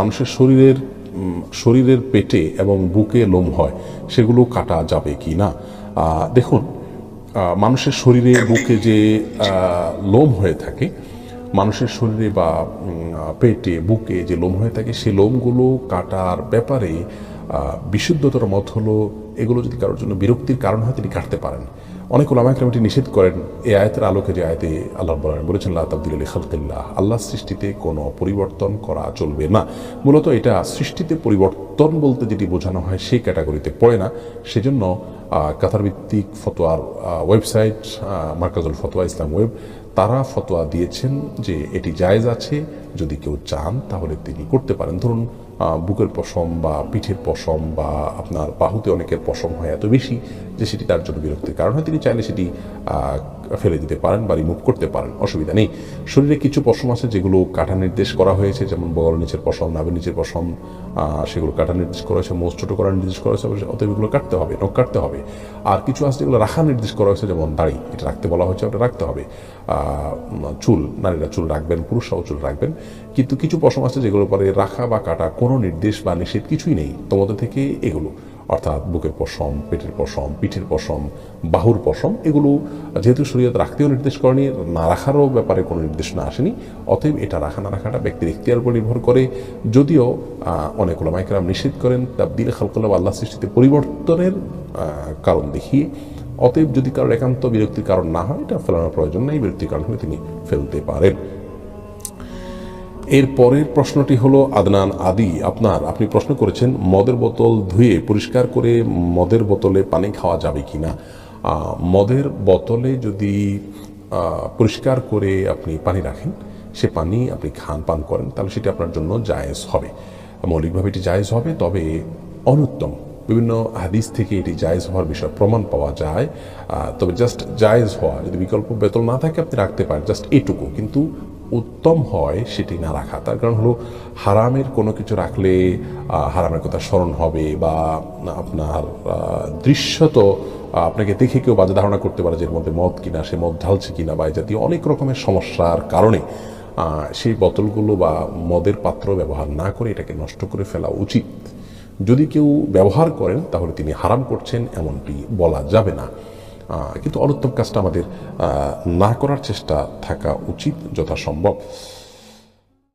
মানুষের শরীরের শরীরের পেটে এবং বুকে লোম হয়, সেগুলো কাটা যাবে কি না? দেখুন মানুষের শরীরে বুকে যে লোম হয়ে থাকে, মানুষের শরীরে বা পেটে, বুকে যে লোম হয়ে থাকে সেই লোমগুলো কাটার ব্যাপারে বিশুদ্ধতর মত হলো, এগুলো যদি কারোর জন্য বিরক্তির কারণ হয়, তিনি কাটতে পারেন। অনেক ওলামাকরাম এটি নিষেধ করেন, এই আয়তের আলোকে যে আয়াতে আল্লাহ বলেন বলেছেন আল্লাহ তাবদিল আলী খালকিল্লাহ আল্লাহ সৃষ্টিতে কোনো পরিবর্তন করা চলবে না। মূলত এটা সৃষ্টিতে পরিবর্তন বলতে যেটি বোঝানো হয়, সেই ক্যাটাগরিতে পড়ে না। সেজন্য কাতারভিত্তিক ফতোয়ার ওয়েবসাইট মার্কাজুল ফতোয়া, ইসলাম ওয়েব, তারা ফতোয়া দিয়েছেন যে এটি জায়েজ আছে, যদি কেউ চান তাহলে তিনি করতে পারেন। ধরুন বুকের পশম বা পিঠের পশম বা আপনার বাহুতে অনেকের পশম হয় এত বেশি যে সেটি তার জন্য বিরক্তির কারণ হয়। তিনি চাইলে সেটি ফেলে দিতে পারেন বা রিমুভ করতে পারেন, অসুবিধা নেই। শরীরে কিছু পশম আছে যেগুলো কাটা নির্দেশ করা হয়েছে, যেমন বগল নিচের পশম, নাভের নিচের পশম সেগুলো কাটা নির্দেশ করা হয়েছে মোস্ট ছোটো করার নির্দেশ করা হয়েছে অতএব এগুলো কাটতে হবে, নখ কাটতে হবে। আর কিছু আছে যেগুলো রাখা নির্দেশ করা হয়েছে, যেমন দাড়ি, এটা রাখতে বলা হয়েছে, ওটা রাখতে হবে। চুল, নারীরা চুল রাখবেন, পুরুষরাও চুল রাখবেন। কিন্তু কিছু পশম আছে যেগুলো পরে রাখা বা কাটা কোনো নির্দেশ বা নিষেধ কিছুই নেই। তোমাদের থেকে এগুলো। অর্থাৎ বুকের পশম, পেটের পশম, পিঠের পশম, বাহুর পশম, এগুলো যেহেতু শরীয়ত রাখতেও নির্দেশ করেনি, না রাখারও ব্যাপারে কোনো নির্দেশনা আসেনি, অতএব এটা রাখা, না রাখাটা ব্যক্তির ইখতিয়ার উপর নির্ভর করে। যদিও অনেক ওলামাইকেরাম নিষেধ করেন তাবদিল খালকাল্লাহ আল্লাহ সৃষ্টিতে পরিবর্তনের কারণ দেখিয়ে, অতএব যদি কারোর একান্ত বিরক্তির কারণ না হয়, এটা ফেলানোর প্রয়োজন নেই, বিরক্তির কারণ হলে তিনি ফেলতে পারেন। এর পরের প্রশ্নটি হলো, আদনান আদি, আপনার, আপনি প্রশ্ন করেছেন, মদের বোতল ধুয়ে পরিষ্কার করে মদের বোতলে পানি খাওয়া যাবে কি না মদের বোতলে যদি পরিষ্কার করে আপনি পানি রাখেন, সে পানি আপনি খান, পান করেন, তাহলে সেটি আপনার জন্য জায়েজ হবে। মৌলিকভাবে এটি জায়েজ হবে, তবে অনুত্তম। বিভিন্ন হাদিস থেকে এটি জায়েজ হওয়ার বিষয়ে প্রমাণ পাওয়া যায়। তবে জাস্ট জায়েজ হওয়া, যদি বিকল্প বেতন না থাকে, আপনি রাখতে পারেন, জাস্ট এটুকু। কিন্তু উত্তম হয় সেটি না রাখা। তার কারণ হলো, হারামের কোনো কিছু রাখলে হারামের কথা স্মরণ হবে বা আপনার দৃশ্যত আপনাকে দেখে কেউ বাজে ধারণা করতে পারে যে এর মধ্যে মদ কিনা, সে মদ ঢালছে কিনা বা এই জাতীয় অনেক রকমের সমস্যার কারণে সেই বোতলগুলো বা মদের পাত্র ব্যবহার না করে এটাকে নষ্ট করে ফেলা উচিত। যদি কেউ ব্যবহার করেন, তাহলে তিনি হারাম করছেন এমনটি বলা যাবে না। কিন্তু অনুত্তম কাজটা আমাদের না করার চেষ্টা থাকা উচিত যথাসম্ভব।